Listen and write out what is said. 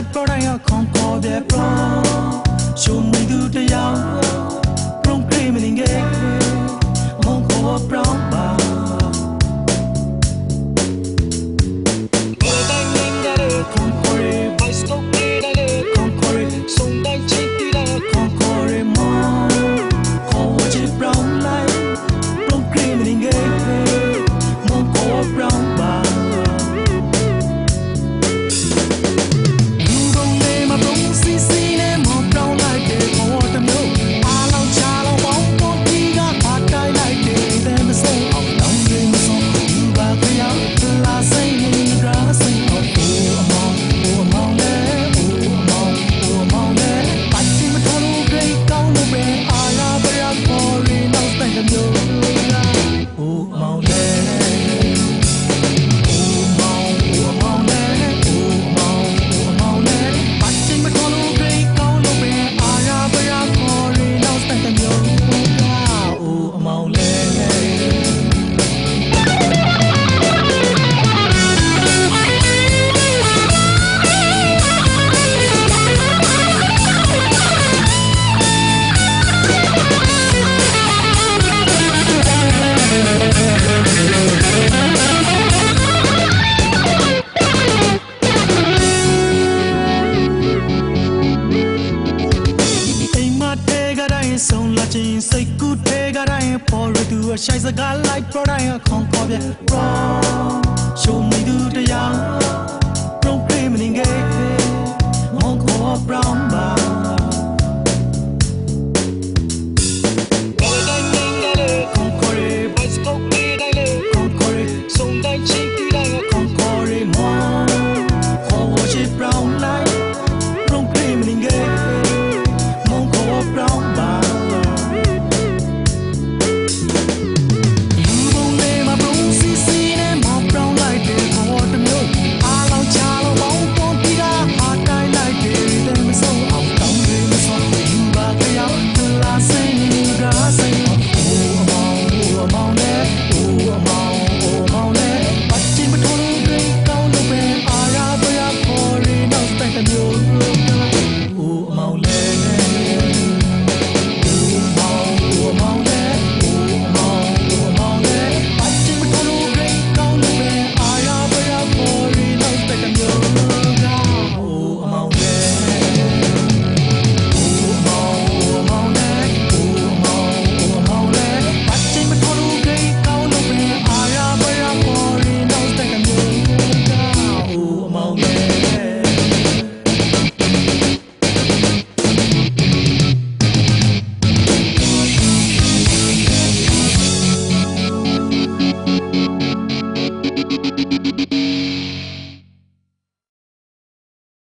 light, but I can't. ရှိုင်စကားလိုက်ပရိုဒိုင်ခေါင်ခေါ်ပြ Show me do တရား